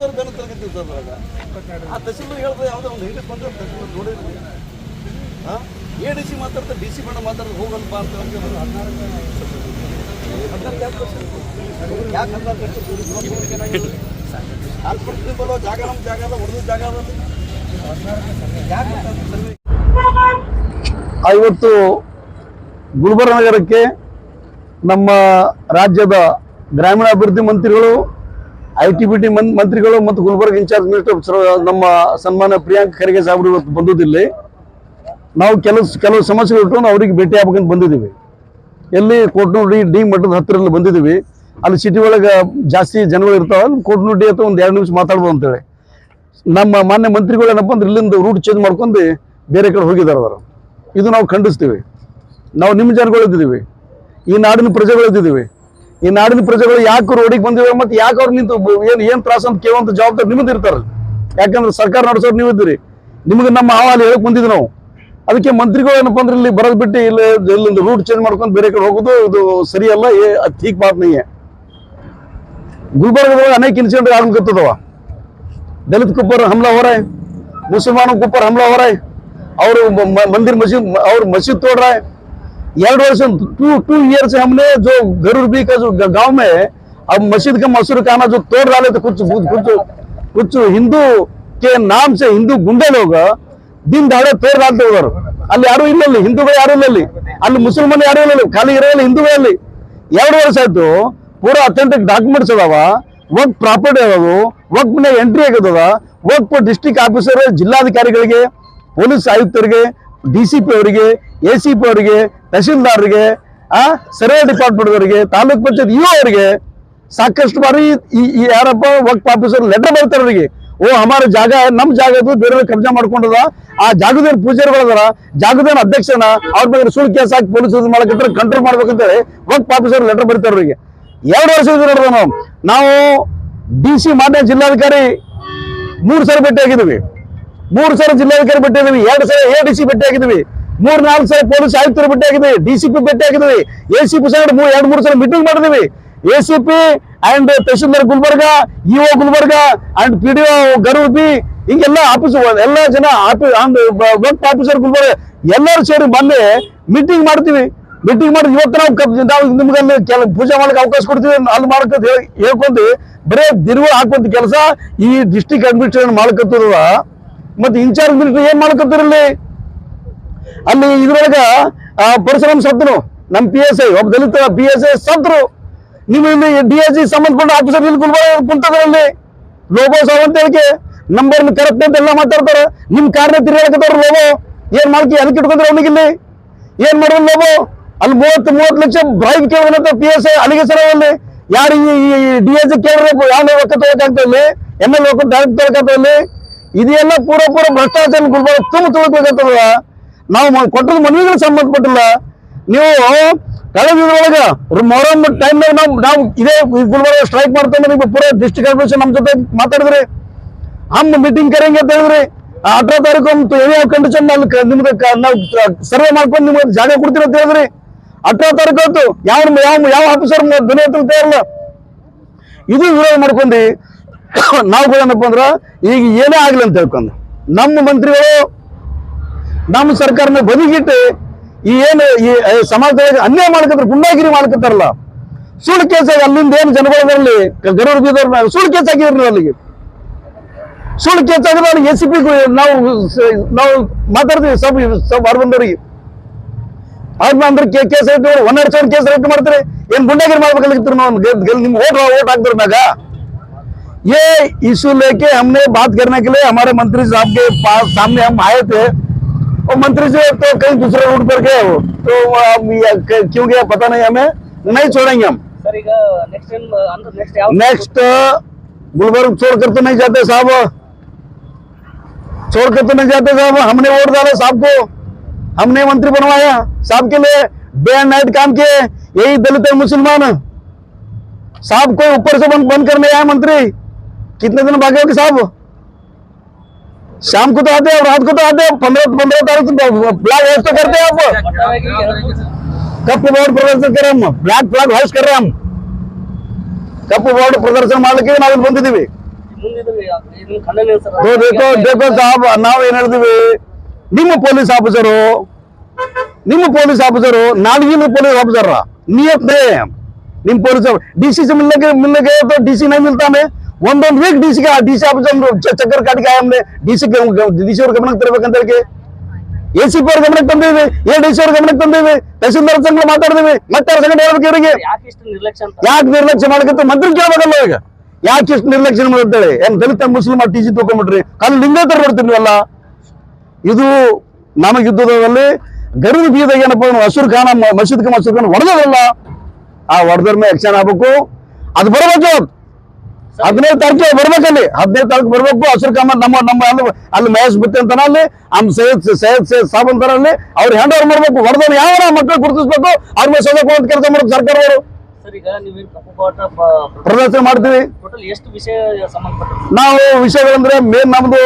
Sir ಅದ್ರಾಗ. ಆ ಯಾವುದೋ ಒಂದು ಬಂದ್ರೆ A D C D C madam ಮಾತಾಡೋದು ಹೋಗಲ್ಪ ಅಂತ ಹದಿನಾರು ಯಾಕೆ? ಯಾಕೆ ಬರೋ ಜಾಗ ನಮ್ಮ ಜಾಗ ಉಳಿದ ಜಾಗ ಇವತ್ತು ನಗರಕ್ಕೆ ನಮ್ಮ ರಾಜ್ಯದ ಗ್ರಾಮೀಣಾಭಿವೃದ್ಧಿ ಮಂತ್ರಿಗಳು ಐ ಟಿ ಬಿ ಟಿ ಮಂತ್ರಿಗಳು ಮತ್ತು ಗುಲ್ಬರ್ಗ ಇನ್ಚಾರ್ಜ್ ಮಿನಿಸ್ಟರ್ ನಮ್ಮ ಸನ್ಮಾನ ಪ್ರಿಯಾಂಕ್ ಖರ್ಗೆ ಸಾಹೇಬರು ಇವತ್ತು ಬಂದಿದ್ದಿಲ್ಲಿ. ನಾವು ಕೆಲವು ಕೆಲವು ಸಮಸ್ಯೆಗಳು ಇಟ್ಕೊಂಡು ಅವರಿಗೆ ಭೇಟಿ ಆಗ್ಬೇಕಂತ ಬಂದಿದ್ದೀವಿ. ಎಲ್ಲಿ ಕೋಟ್ನೂಡಿ ಡಿ ಮಠದ ಹತ್ತಿರದಲ್ಲಿ ಬಂದಿದ್ದೀವಿ. ಅಲ್ಲಿ ಸಿಟಿ ಒಳಗೆ ಜಾಸ್ತಿ ಜನಗಳು ಇರ್ತಾವೆ ಕೋಟ್ನೂಡಿ ಅಥವಾ ಒಂದು ಎರಡು ನಿಮಿಷ ಮಾತಾಡ್ಬೋದು ಅಂತೇಳಿ. ನಮ್ಮ ಮಾನ್ಯ ಮಂತ್ರಿಗಳು ಏನಪ್ಪ ಅಂದ್ರೆ ಇಲ್ಲಿಂದ ರೂಟ್ ಚೇಂಜ್ ಮಾಡ್ಕೊಂಡು ಬೇರೆ ಕಡೆ ಹೋಗಿದ್ದಾರೆ ಅವರು. ಇದು ನಾವು ಖಂಡಿಸ್ತೀವಿ. ನಾವು ನಿಮ್ಮ ಜನಗಳು ಇದ್ದಿದ್ದೀವಿ. ಈ ನಾಡಿನ ಪ್ರಜೆಗಳು ಇದ್ದಿದ್ದೀವಿ. ಈ ನಾಡಿನ ಪ್ರಜೆಗಳು ಯಾಕೆ ರೋಡಿಗೆ ಬಂದಿರೋ ಮತ್ತೆ ಯಾಕೆ ಅವ್ರು ನಿಂತು ಏನು ಏನು ತ್ರಾಸ ಅಂತ ಕೇಳುವಂತ ಜವಾಬ್ದಾರಿ ನಿಮ್ದು ಇರ್ತಾರ. ಯಾಕಂದ್ರೆ ಸರ್ಕಾರ ನಡೆಸೋರು ನೀವು ಇದ್ದೀರಿ. ನಿಮಗೆ ನಮ್ಮ ಹಾವಲ್ಲಿ ಹೇಳಕ್ ಬಂದಿದ್ವಿ ನಾವು. ಅದಕ್ಕೆ ಮಂತ್ರಿಗಳು ಏನಪ್ಪ ಅಂದ್ರೆ ಇಲ್ಲಿ ಬರೋದು ಬಿಟ್ಟು ಇಲ್ಲಿ ಇಲ್ಲಿಂದ ರೂಟ್ ಚೇಂಜ್ ಮಾಡ್ಕೊಂಡು ಬೇರೆ ಕಡೆ ಹೋಗೋದು ಇದು ಸರಿಯಲ್ಲ ಠೀಕ್ ಬಾತ್ ನೀ ಗುಲ್ಬರ್ಗದೊಳಗೆ ಅನೇಕ ಇನ್ಸಿಡೆಂಟ್ ಆಗಬೇಕತ್ತದವ ದಲಿತ್ ಕುಪ್ಪರ್ ಹಮ್ಲಾ ಹೊರ ಮುಸಲ್ಮಾನ ಕುಪ್ಪರ್ ಹಮ್ಲಾ ಹೊರ ಅವರು ಮಂದಿರ್ ಮಸೀದ್ ಅವ್ರ ಮಸೀದ್ ತೋಡ್ರಾಯ್ ಎರಡು ವರ್ಷ टू टू ईयर से हमने जो गरुड़ बी का जो ग- गांव में अब मस्जिद का मसूर खाना जो तोड़ डाले थे कुछ कुछ कुछ हिंदू के नाम से हिंदू गुंडे लोग दिन दहाड़े तोड़ डालते उधर ಅಲ್ಲಿ ಯಾರು ಇಲ್ಲ ಅಲ್ಲಿ ಹಿಂದೂಗಳು ಯಾರು ಇಲ್ಲ ಅಲ್ಲಿ ಅಲ್ಲಿ ಮುಸಲ್ಮಾನ್ ಯಾರು ಇಲ್ಲ ಅಲ್ಲಿ ಖಾಲಿ ಇರೋಲ್ಲ ಹಿಂದೂಗಳೇ ಅಲ್ಲಿ ಎರಡು ವರ್ಷ ಆಯ್ತು ಪೂರಾ ಅಥೆಂಟಿಕ್ ಡಾಕ್ಯುಮೆಂಟ್ಸ್ ಅದಾವ ವರ್ಕ್ ಪ್ರಾಪರ್ಟಿ ಅದಾವು ವರ್ಕ್ ಮನೆ ಎಂಟ್ರಿ ಆಗದದ ವರ್ಕ್ ಡಿಸ್ಟ್ರಿಕ್ಟ್ ಆಫೀಸರ್ ಜಿಲ್ಲಾಧಿಕಾರಿಗಳಿಗೆ ಪೊಲೀಸ್ ಆಯುಕ್ತರಿಗೆ ಡಿ ಸಿ ಪಿ ಅವರಿಗೆ ಎ ಸಿ ಪಿ ಅವರಿಗೆ ತಹಶೀಲ್ದಾರ್ಗೆ ಆ, ಸರ್ವೆ ಡಿಪಾರ್ಟ್ಮೆಂಟ್ ಅವರಿಗೆ ತಾಲೂಕ್ ಪಂಚಾಯತ್ ಇಒ ಅವರಿಗೆ ಸಾಕಷ್ಟು ಬಾರಿ ಈ ಯಾರಪ್ಪ ವರ್ಕ್ ಆಫೀಸರ್ ಲೆಟರ್ ಬರ್ತಾರೆ ಅವರಿಗೆ. ಓ, ಹಮಾರ ಜಾಗ ನಮ್ಮ ಜಾಗದ್ದು ಬೇರೆ ಕಬ್ಜಾ ಮಾಡ್ಕೊಂಡದ, ಆ ಜಾಗದೇನ್ ಪೂಜಾರಿಗಳದಾರ ಜಾಗದೇನು ಅಧ್ಯಕ್ಷನ, ಅವ್ರ ಬಗ್ಗೆ ಸುಳ್ಳು ಕೇಸ್ ಹಾಕಿ ಪೊಲೀಸ್ ಮಾಡ್ಬೇಕಂತ ಕಂಟ್ರೋಲ್ ಮಾಡ್ಬೇಕಂತೇಳಿ ವಕ್ಫ್ ಆಫೀಸರ್ ಲೆಟರ್ ಬರ್ತಾರೆ ಅವರಿಗೆ. ಎರಡು ವರ್ಷ ಇದು ನೋಡ್ರಿ ನಾವು ನಾವು ಡಿ ಸಿ ಮಾನ್ಯ ಜಿಲ್ಲಾಧಿಕಾರಿ ಮೂರು ಸಲ ಭೇಟಿ ಆಗಿದ್ದೀವಿ ಮೂರು ಸಾವಿರ ಜಿಲ್ಲಾಧಿಕಾರಿ ಭೇಟಿ ಆಗಿದ್ವಿ, ಎರಡು ಸಾವಿರ ಎ ಡಿ ಸಿ ಭೇಟಿ ಆಗಿದ್ವಿ, ಮೂರ್ ನಾಲ್ಕು ಸಾವಿರ ಪೊಲೀಸ್ ಆಯುಕ್ತರು ಭೇಟಿ ಆಗಿದ್ವಿ ಡಿ ಸಿ ಪಿ ಭೇಟಿ ಆಗಿದ್ವಿ ಎ ಸಿ ಪಿ ಸೈಡ್ ಮೂರ್ ಎರಡು ಮೂರು ಸಲ ಮೀಟಿಂಗ್ ಮಾಡಿದ್ವಿ. A C P and tahsildar Gulbarga EO Gulbarga and P D O ಗರ್ವಿ ಹಿಂಗೆಲ್ಲ ಆಫೀಸ್ ಎಲ್ಲ ಜನ ಆಫೀಸ್ ವರ್ಕ್ ಆಫೀಸರ್ ಗುಲ್ಬರ್ಗ ಎಲ್ಲರೂ ಸೇರಿ ಬಂದು ಮೀಟಿಂಗ್ ಮಾಡ್ತೀವಿ. ಮೀಟಿಂಗ್ ಮಾಡಿ ಇವತ್ತು ನಾವು ನಾವು ನಿಮ್ಗೆ ಅಲ್ಲಿ ಕೆಲ ಪೂಜೆ ಮಾಡಕ್ಕೆ ಅವಕಾಶ ಕೊಡ್ತೀವಿ ಅಲ್ಲಿ ಮಾಡ್ಕೊಂತ ಹೇಳಿ ಹೇಳ್ಕೊಂತ ಬರೇ ದಿನಗಳು ಹಾಕುವಂತ ಕೆಲಸ ಈ ಡಿಸ್ಟಿಕ್ ಅಡ್ಮಿನಿಸ್ಟ್ರೇಷನ್ ಮಾಡ್ಕೊತಿರುವ ಮತ್ತೆ ಇನ್ಚಾರ್ಜ್ ಮಿನಿಸ್ಟರ್ ಏನ್ ಮಾಡ್ಕೊತಿರಲಿ ಅಲ್ಲಿ ಇದ್ರೊಳಗ ಪರಶುರಾಮ್ ಸತ್ರು ನಮ್ ಪಿ ಎಸ್ ಐ ಒಬ್ಬ ದಲಿತ ಪಿ ಎಸ್ ಐ ಸತ್ರು ನೀವು ಇಲ್ಲಿ ಡಿ ಎಸ್ ಸಿ ಸಂಬಂಧಪಟ್ಟ ಆಫೀಸರ್ ಇಲ್ಲಿ ಕುಂತದ್ರಲ್ಲಿ ಲೋಗೋ ಅಂತ ಹೇಳಿಕೆ ನಂಬರ್ ಕರೆಕ್ಟ್ ಅಂತ ಎಲ್ಲ ಮಾತಾಡ್ತಾರೆ. ನಿಮ್ ಕಾರ್ನ ತಿರುಗಾಡಕತ್ತಾರ ಲೋಗೋ ಏನ್ ಮಾಡ್ಕಿ ಅದಕ್ಕೆ ಇಟ್ಕೊಂಡ್ರೆ ಅವನಿಗೆ ಇಲ್ಲಿ? ಏನ್ ಮಾಡೋದು ಲೋಗೋ ಅಲ್ಲಿ ಮೂವತ್ತು ಮೂವತ್ತು ಲಕ್ಷ ಬ್ರೈಬ್ ಕೇಳೋದಂತ ಪಿ ಎಸ್ ಐ ಅಲ್ಲಿಗೆ ಸರ ಅಲ್ಲಿ ಯಾರು ಈ ಡಿ ಎಸ್ ಕೇಳಿದ್ರೆ ಯಾವ ಲೋಕ ತಗೋಕಾಗ್ತಾ ಇಲ್ಲಿ? ಎಂ ಎಲ್ ಲೋಕ ಇದೆಲ್ಲ ಪೂರ ಪೂರ ಭ್ರಷ್ಟಾಚಾರ ಗುರುಗಳು ತುಂಬ ತುಳ್ಕೋಬೇಕಂತದ ನಾವು ಕೊಟ್ಟದ ಮನವಿಗಳು ಸಂಬಂಧಪಟ್ಟಿಲ್ಲ. ನೀವು ಕಳೆದ ಇದ್ರೊಳಗೆ ಮೊಹರಂ ಟೈಮ್ ನಾವು ನಾವು ಇದೇ ಗುಲ್ಬರ್ಗ ಸ್ಟ್ರೈಕ್ ಮಾಡ್ತೇವೆ ನಿಮ್ಗೆ ಪೂರ ಡಿಸ್ಟ್ರಿಕ್ಟ್ ಕಾರ್ಪೊರೇಷನ್ ನಮ್ಮ ಜೊತೆ ಮಾತಾಡಿದ್ರಿ. ಹಮ್ಮ ಮೀಟಿಂಗ್ ಕರೆಂಗೆ ಅಂತ ಹೇಳಿದ್ರಿ. ಅಠರ ತಾರೀಕು ಏನೇ ಕಂಡೀಷನ್ ಅಲ್ಲಿ ನಿಮ್ಗೆ ನಾವು ಸರ್ವೆ ಮಾಡ್ಕೊಂಡು ನಿಮ್ಗೆ ಜಾಗ ಕೊಡ್ತೀರ ಅಂತ ಹೇಳಿದ್ರಿ. ಅಠರ ತಾರೀಕು ಆಯ್ತು. ಯಾವ ಯಾವ ಯಾವ ಆಫೀಸರ್ ಧ್ವನಿ ಅಂತ ಹೇಳಿಲ್ಲ ಇದು ವಿರೋಧ ಮಾಡ್ಕೊಂಡು. ನಾವು ಏನಪ್ಪ ಅಂದ್ರ, ಈಗ ಏನೇ ಆಗ್ಲಿ ಅಂತ ಹೇಳ್ಕೊಂಡು ನಮ್ಮ ಮಂತ್ರಿಗಳು ನಮ್ಮ ಸರ್ಕಾರನ ಬದಿಗಿಟ್ಟು ಈ ಏನು ಈ ಸಮಾಜದಲ್ಲಿ ಅನ್ಯಾಯ ಮಾಡ್ಕತ್ತಾರೆ ಗುಂಡಾಗಿರಿ ಮಾಡ್ಕತ್ತಾರಲ್ಲ, ಸುಳ್ಳು ಕೇಸ್ ಅಲ್ಲಿಂದ ಏನು ಜನಗಳಲ್ಲಿ ಗರೂರ್ ಬೀದರ್ ಸುಳ್ಳು ಕೇಸ್ ಹಾಕಿದ್ರಿ ನೀವು ಅಲ್ಲಿಗೆ. ಸುಳ್ಳು ಕೇಸ್ ಆಗಿದ್ರೆ ಅಲ್ಲಿ ಎಸ್ ಪಿ ನಾವು ನಾವು ಮಾತಾಡ್ತೀವಿ, ಸಬ್ ಸಬ್ ಅರ್ಬಂದವ್ರಿಗೆ. ಅವ್ರ ಅಂದ್ರೆ ಕೇಸ್ ಒಂದೆರಡು ಸಾವಿರ ಕೇಸ್ ರೇಟ್ ಮಾಡ್ತಾರೆ, ಏನ್ ಗುಂಡಾಗಿರಿ ಮಾಡ್ಬೇಕಾಗಿತ್ತು ನಾವು ನಿಮ್ಗೆ ಓಟ್ ಓಟ್ ಹಾಕ್ತಾರ ಮ್ಯಾಗ. ये इशू लेके हमने बात करने के लिए हमारे मंत्री साहब के पास सामने हम आए थे। और मंत्री जी तो कहीं दूसरे रूट पर गए हो। तो क्यों गया पता नहीं हमें। नहीं छोड़ेंगे हम। नेक्स्ट गुलबर्ग छोड़कर तो नहीं जाते साहब। छोड़कर तो नहीं जाते साहब। हमने वोट डाला साहब को। हमने मंत्री बनवाया साहब के लिए। डे एंड नाइट काम किए। यही दलित मुसलमान। साहब कोई ऊपर से बंद बंद करने आया मंत्री। कितने दिन भागे होगे साहब शाम को तो आते हैं और रात को तो आते हैं पंद्रह पंद्रह तारीख को ब्लैक हाउस तो करते हैं आप ಒಟ್ಟಾರೆಯಾಗಿ ಎರಡು ಮೂರು- ಕಪ್ಪು ಬೋರ್ಡ್ ಪ್ರದರ್ಶನ ಕರೆ हम ಬ್ಲಾಕ್ ಫ್ಲಾಗ್ ಹಾಯ್ಸ್ ಕರೆ हम ಕಪ್ಪು ಬೋರ್ಡ್ ಪ್ರದರ್ಶನ ಮಾಡ್ಲಿಕ್ಕೆ ನಾವು ಇಲ್ಲಿ ಬಂದಿದ್ದೀವಿ ಮುಂದೆ ಇದು ನಿಮ್ ಖಂಡನೆ ಸರ್ ದೋ ದೇಖೋ ದೇಖೋ ಸಾಬ್ ನಾವ್ ಏನ್ ಹೇಳ್ತೀವಿ ನಿಮ್ಮ ಪೊಲೀಸ್ ಆಫೀಸರು ನಿಮ್ಮ ಪೊಲೀಸ್ ಆಫೀಸರು ನಾಲ್ಗಿನ ಪೊಲೀಸ್ ಆಫೀಸರ್ नियत नहीं है निम पुलिस डीसी से मिलने के मिलने गए तो डीसी नहीं मिलता हमें ಒಂದೊಂದು ವೀಕ್ ಡಿ ಸಿಗೆ ಡಿ ಸಿ ಆಫೀಸ್ ಚಕ್ಕರ್ ಕಾಟಿಗೆ ಆಮೇಲೆ ಡಿ ಸಿ ಡಿ ಸಿ ಅವ್ರ ಗಮನಕ್ಕೆ ತರಬೇಕಂತ ಹೇಳಿ ಎ ಸಿ ಪಿ ಅವ್ರ ಗಮನಕ್ಕೆ ತಂದಿವಿ ಎ ಡಿ ಸಿ ಅವ್ರ ಗಮನಕ್ಕೆ ತಂದಿವಿ ತಹಸೀಲ್ದಾರ್ ಸಂಘ ಮಾತಾಡಿದ್ವಿ ಮತ್ತೆ ಅವ್ರ ಸಂಘ ಹೇಳ್ಬೇಕು ಇವರಿಗೆ. ಯಾಕೆ ನಿರ್ಲಕ್ಷ್ಯ ಅಂತ? ಯಾಕೆ ನಿರ್ಲಕ್ಷ್ಯ ಮಾಡಕತ್ತ ಮಂತ್ರಿ ಕೇಳಬೇಕಲ್ಲ ಈಗ? ಯಾಕೆ ಇಷ್ಟು ನಿರ್ಲಕ್ಷ್ಯ ಅಂತೇಳಿ ಏನ್ ದಲಿತ ಮುಸ್ಲಿಂ ಟಿ ಸಿ ತಗೊಂಡ್ಬಿಟ್ರಿ? ಅಲ್ಲಿ ಲಿಂಗೇತರ ಬರ್ತೀನಿ ಅಲ್ಲ ಇದು ನಮಗೆ ಯುದ್ಧದಲ್ಲಿ ಗರಿದ ಬೀದ ಏನಪ್ಪ ಹಸೂರ್ ಖಾನ ಮಸೀದ್ ಖಾನ್ ಹಸೂರ್ ಖಾನ್ ಹೊಡೆದಲ್ಲ ಆ ಹೊಡೆದ್ರ ಮೇಲೆ ಆಕ್ಷನ್ ಆಗ್ಬೇಕು. ಅದು ಬರ್ಬೇಕು. ಹದಿನೈದು ತಾರೀಕು ಬರ್ಬೇಕಲ್ಲಿ ಹದಿನೈದು ತಾರೀಕು ಬರ್ಬೇಕು ಹಸಿರು ಕಾಮ ನಮ್ಮ ನಮ್ಮ ಅಲ್ಲಿ ಮಹೇಶ್ ಬಿತ್ತೆ ಅಂತಾನ ಅಲ್ಲಿ ಅಮ್ ಸೈಯದ್ ಸೈಯದ್ ಸೈಯದ್ ಸಾಬ್ ಅಂತಾರ ಅಲ್ಲಿ. ಅವ್ರು ಹ್ಯಾಂಡ್ ಓವರ್ ಮಾಡ್ಬೇಕು. ಹೊಡೆದವ್ರು ಯಾವ ಮಕ್ಕಳು ಗುರುತಿಸ್ಬೇಕು? ಅವ್ರ ಮೇಲೆ ಸೋದಕ್ಕೆ ಅಂತ ಕೆಲಸ ಮಾಡೋದು ಸರ್ಕಾರವರು ಪ್ರದರ್ಶನ ಮಾಡ್ತೀವಿ. ನಾವು ವಿಷಯಗಳಂದ್ರೆ ಮೇನ್ ನಮ್ದು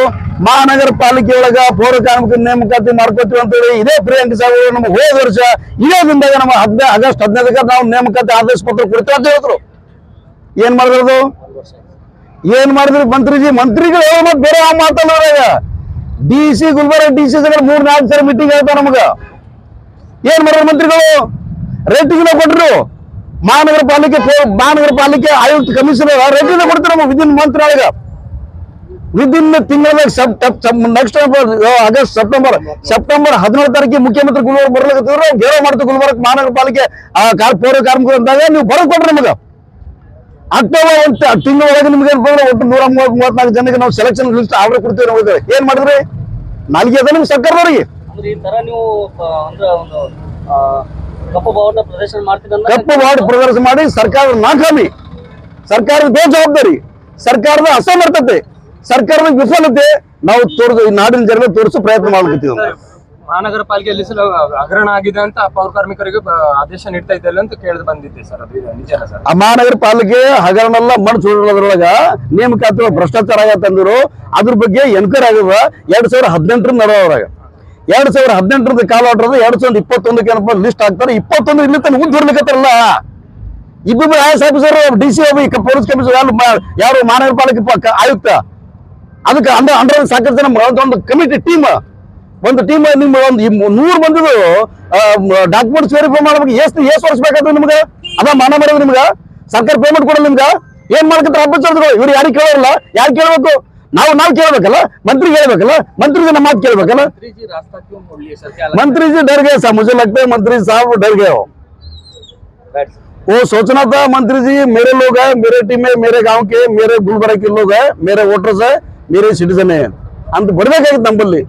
ಮಹಾನಗರ ಪಾಲಿಕೆ ಒಳಗ ಪೌರ ಕಾರ್ಮಿಕ ನೇಮಕಾತಿ ಮಾಡ್ಕೋತೀವಿ ಅಂತೇಳಿ ಇದೇ ಪ್ರಿಯಾಂಕ ಸಾಹೇಬ್ ನಮ್ಗೆ ಹೋದ ವರ್ಷ ಇದೇ ದಿನದಾಗ ನಮ್ಮ ಹದಿನೈದು ಆಗಸ್ಟ್ ಹದಿನೈದಕ್ಕೆ ನಾವು ನೇಮಕಾತಿ ಆದೇಶ ಪತ್ರ ಕೊಡ್ತೀವಿ ಅಂತ ಹೇಳಿದ್ರು. ಏನ್ ಮಾಡಿದ್ರು ಏನ್ ಮಾಡಿದ್ರು ಮಂತ್ರಿಜಿ? ಮಂತ್ರಿಗಳು ಮತ್ತೆ ಬೇರೆ ಯಾವ ಮಾತಲ್ಲ D C Gulbarga D C ಮೂರ್ ನಾಲ್ಕು ಸರಿ ಮೀಟಿಂಗ್ ಹೇಳ್ತಾವ ನಮಗ. ಏನ್ ಮಾಡಿದ್ರು ಮಂತ್ರಿಗಳು? ರೇಟಿಂಗ್ ಕೊಟ್ರು. ಮಹಾನಗರ ಪಾಲಿಕೆ ಮಹಾನಗರ ಪಾಲಿಕೆ ಆಯುಕ್ತ ಕಮಿಷನರ್ ರೇಟಿಂಗ್ ಕೊಡ್ತಾರೆ ನಮಗೆ ವಿದಿನ್ ಮಂತ್ರಾಲಯ ವಿದಿನ್ ತಿಂಗಳದಾಗ ನೆಕ್ಸ್ಟ್ ಆಗಸ್ಟ್ ಸೆಪ್ಟೆಂಬರ್ ಸೆಪ್ಟೆಂಬರ್ ಹದಿನೇಳು ತಾರೀಕಿಗೆ ಮುಖ್ಯಮಂತ್ರಿ ಗುಲ್ಬರ್ಗ ಬರ್ಲಿಕ್ಕೆ ಗೇರೋ ಮಾಡ್ತಾರೆ ಗುಲ್ಬರ್ಗ ಮಹಾನಗರ ಪಾಲಿಕೆ ಆ, ಪೌರ ಕಾರ್ಮಿಕರು ಅಂದಾಗ ನೀವು ಬರೋಕ್ ಕೊಡ್ರಿ ನಮಗ. ಅಕ್ಟೋಬರ್ ಒಂದು ತಿಂಗಳ ಒಳಗೆ ನಿಮ್ಗೆ ಒಟ್ಟು ನೂರ ಮೂವತ್ ಮೂವತ್ನಾಲ್ಕು ಜನಕ್ಕೆ ನಾವು ಸೆಲೆಕ್ಷನ್ ಲಿಸ್ಟ್ ಆರ್ಡರ್ ಕೊಡ್ತೀವಿ ನಾವು ಏನ್ ಮಾಡಿದ್ರಿ? ನಾಲ್ಗೆ ಅದ ನಿಮ್ ಸರ್ಕಾರದವ್ರಿಗೆ. ಕಪ್ಪು ಬಾವುಟ ಪ್ರದರ್ಶನ ಮಾಡಿ ಸರ್ಕಾರದ ನಾಕಾಮಿ ಸರ್ಕಾರದ ಬೇಜವಾಬ್ದಾರಿ ಸರ್ಕಾರದ ಅಸಮರ್ಥತೆ ಸರ್ಕಾರದ ವಿಫಲತೆ ನಾವು ತೋರಿಸ ಈ ನಾಡಿನ ಜನರಿಗೆ ತೋರಿಸೋ ಪ್ರಯತ್ನ ಮಾಡ್ಲಿಕ್ಕೆ ಮಹಾನಗರ ಪಾಲಿಕೆ ಎಲ್ಲಿಸಲು ಹಗರಣ ಆಗಿದೆ ಅಂತ ಪೌರ ಕಾರ್ಮಿಕರಿಗೆ ಆದೇಶ ನೀಡ್ತಾ ಇದ್ದಲ್ಲ ಅಂತ ಕೇಳಿದ್ ಬಂದಿದ್ದೆ ಸರ್. ಅದು ನಿಜ ಸರ್? ಆ ಮಹಾನಗರ ಪಾಲಿಕೆ ಹಗರಣೆಲ್ಲ ಮಣ್ಣು ಸುಡೋದ್ರೊಳಗ ನೇಮಕಾತಿ ಭ್ರಷ್ಟಾಚಾರ ಆಗತ್ತಂದ್ರು ಅದ್ರ ಬಗ್ಗೆ ಎನ್ಕ್ವೈರಿ ಆಗದ ಎರಡ್ ಸಾವಿರ ಹದಿನೆಂಟರ ನಡೋದ್ರಾಗ ಎರಡ್ ಸಾವಿರ ಹದಿನೆಂಟರದ ಕಾಲ ಆಡ್ರದ ಎರಡ್ ಸಾವಿರದ ಇಪ್ಪತ್ತೊಂದಕ್ಕೆ ಏನಪ್ಪ ಲಿಸ್ಟ್ ಹಾಕ್ತಾರೆ. ಇಪ್ಪತ್ತೊಂದು ಇಲ್ಲಿ ತನಕ ಉದ್ದ ಹೊರ್ಲಿಕತ್ತಾರಲ್ಲ ಇಬ್ಬರು I S officer D C police commissioner ಯಾರು ಮಹಾನಗರ ಪಾಲಿಕೆ ಆಯುಕ್ತ. ಅದಕ್ಕೆ ಅಂಡರ್ ಅಂಡರ್ ಸಾಕಷ್ಟು ಜನ ಒಂದು ಕಮಿಟಿ ಟೀಮ್ ಒಂದು ಟೀಮ್ ನಿಮ್ಮ ಒಂದು ಈ ಮೂ- ನೂರು ಮಂದಿದು ಡಾಕ್ಯುಮೆಂಟ್ಸ್ ವೆರಿಫೈ ಮಾಡ್ಬೇಕು ಎಷ್ಟು ಎಷ್ಟು ವರ್ಷ ಬೇಕಾಗ್ತದೆ ನಿಮ್ಗೆ ಅದ ಮಾನ ಮಾಡೋದು ನಿಮ್ಗೆ ಸರ್ಕಾರ ಪೇಮೆಂಟ್ ಕೊಡಲ್ಲ ನಿಮ್ಗೆ ಏನ್ ಮಾಡ್ಕತ್ತಾರ ಅಬ್ಬಚಾರಗಳು ಇವ್ರು ಯಾರಿಗೆ ಕೇಳೋಲ್ಲ ಯಾರು ಕೇಳಬೇಕು ನಾವು ನಾವು ಕೇಳ್ಬೇಕಲ್ಲ ಮಂತ್ರಿ ಹೇಳ್ಬೇಕಲ್ಲ ಮಂತ್ರಿಗೆ ನಮ್ಮ ಮಾತು ಕೇಳ್ಬೇಕಲ್ಲ ಮಂತ್ರಿಜಿ ರಾಸ್ತಾ ಕ್ಯೂ मोड़ लिए सर क्या मंत्री जी डर गए साहब मुझे लगता है मंत्री साहब डर गए हो वो सोचना था मंत्री जी मेरे लोग हैं मेरे टीम है मेरे गांव के मेरे गुलबर्गा के लोग हैं मेरे वोटर्स है मेरे ಸಿಟಿಸನ್ ಅಂತ ಬರ್ಬೇಕಾಗಿತ್ತು ನಮ್ಮಲ್ಲಿ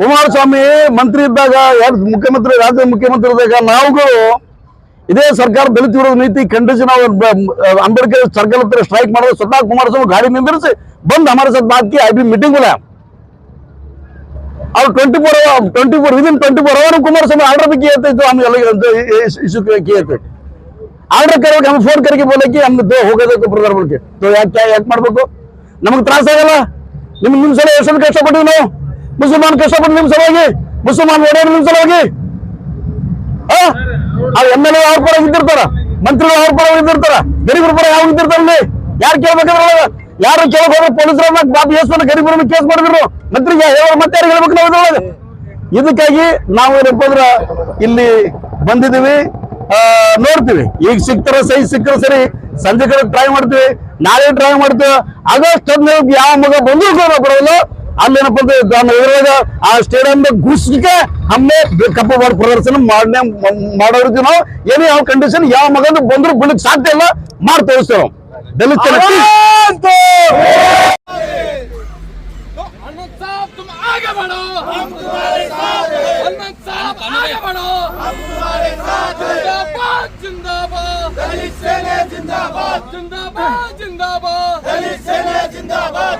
ಕುಮಾರಸ್ವಾಮಿ ಮಂತ್ರಿ ಇದ್ದಾಗ ಎರಡು ಮುಖ್ಯಮಂತ್ರಿ ರಾಜ್ಯ ಮುಖ್ಯಮಂತ್ರಿ ಇದ್ದಾಗ ನಾವುಗಳು ಇದೇ ಸರ್ಕಾರ ದಲಿತ ವಿರೋಧ ನೀತಿ ಖಂಡಿಸಿ ನಾವು ಅಂಬೇಡ್ಕರ್ ಸರ್ಕಲ್ ಹತ್ರ ಸ್ಟ್ರೈಕ್ ಮಾಡಿದ್ರೆ ಸ್ವತಃ ಕುಮಾರಸ್ವಾಮಿ ಗಾಡಿ ನಿಂದಿರಿಸಿ ಬಂದ್ ಅಮರ ಸತ್ ಬಾಕಿ ಐ ಬಿ ಮೀಟಿಂಗ್ ಬೋಲೆ ಅವ್ರು twenty four hour twenty four within twenty four hour Kumaraswamy order ಬಗ್ಗೆ ಏತೈತು ಆಮೇಲೆ ಆರ್ಡರ್ ಕರೆಯೋಕೆ ಆಮೇಲೆ ಫೋನ್ ಕರೆಗೆ ಬೋಲಕ್ಕೆ ನಮ್ಗೆ ಹೋಗೋದಕ್ಕೆ ಪ್ರಧಾನಮಂತ್ರಿ. ಯಾಕೆ ಯಾಕೆ ಮಾಡ್ಬೇಕು? ನಮಗೆ ತ್ರಾಸ ಆಗಲ್ಲ? ನಿಮ್ಗೆ ನಿಮ್ಮ ಸಲ ಎಷ್ಟು ಕಷ್ಟಪಟ್ಟಿವಿ ನಾವು? ಮುಸಲ್ಮಾನ್ ಕಷ್ಟಪಟ್ಟು ನಿಮ್ ಸಲುವಾಗಿ ಮುಸಲ್ಮಾನ್ ಒಡೆಯರು ನಿಮ್ ಸಲುವಾಗಿ. ಎಂ ಎಲ್ ಎ ಅವ್ರ ಪರ ಇದ್ದಿರ್ತಾರ ಮಂತ್ರಿಗಳು ಅವ್ರ ಪರ ಇದ್ದಿರ್ತಾರ ಗರೀಬರ ಪರ ಯಾವ ಇದ್ದಿರ್ತಾರ ಅಲ್ಲಿ ಯಾರು ಕೇಳ್ಬೇಕಂದ್ರೆ ಯಾರು ಕೇಳಕ್ ಪೊಲೀಸರ ಬಾಬು ಯೇಸ್ವನ್ನ ಗರೀಬರ ಕೇಸ್ ಮಾಡಿದ್ರು. ಮಂತ್ರಿಗೆ ಹೇಳೋರು ಮತ್ತೆ ಯಾರು ಹೇಳ್ಬೇಕು ನಾವು ಇದಕ್ಕಾಗಿ ನಾವು ಏನಪ್ಪ ಇಲ್ಲಿ ಬಂದಿದೀವಿ ಆ, ನೋಡ್ತೀವಿ. ಈಗ ಸಿಕ್ತಾರ ಸೈ ಸಿಕ್ಕರ ಸರಿ. ಸಂಜೆ ಕಡೆ ಟ್ರೈ ಮಾಡ್ತೀವಿ ನಾಳೆ ಟ್ರೈ ಮಾಡ್ತೀವಿ. ಆಗಸ್ಟ್ ಹದಿನೈದು ಯಾವ ಮಗ ಬಂದ್ರು ಕೂಡ ಬರೋಲ್ಲ ಅಲ್ಲೇನಪ್ಪ ಅಂದ್ರೆ ನಾನು ಇದ್ರೊಳಗ ಆ ಸ್ಟೇಡಿಯಂ ಘುಸ್ಗೆ ಹಮ್ಮೆ ಕಪ್ಪು ಬಾರ್ ಪ್ರದರ್ಶನ ಮಾಡನೆ ಮಾಡೋರ್ತೀವಿ ನಾವು ಏನೇ ಯಾವ ಕಂಡೀಷನ್ ಯಾವ ಮಗನ ಬಂದ್ರು ಬಿಡಕ್ ಸಾಧ್ಯ ಇಲ್ಲ ಮಾಡಿ ತೋರಿಸ್ತೇವೆ ನಾವು ದಲಿತ ಜನತೆ अनंत साहब तुम आगे बढ़ो हम तुम्हारे साथ हैं अनंत साहब आगे बढ़ो हम तुम्हारे साथ हैं जिंदाबाद जिंदाबाद दलित सेना जिंदाबाद जिंदाबाद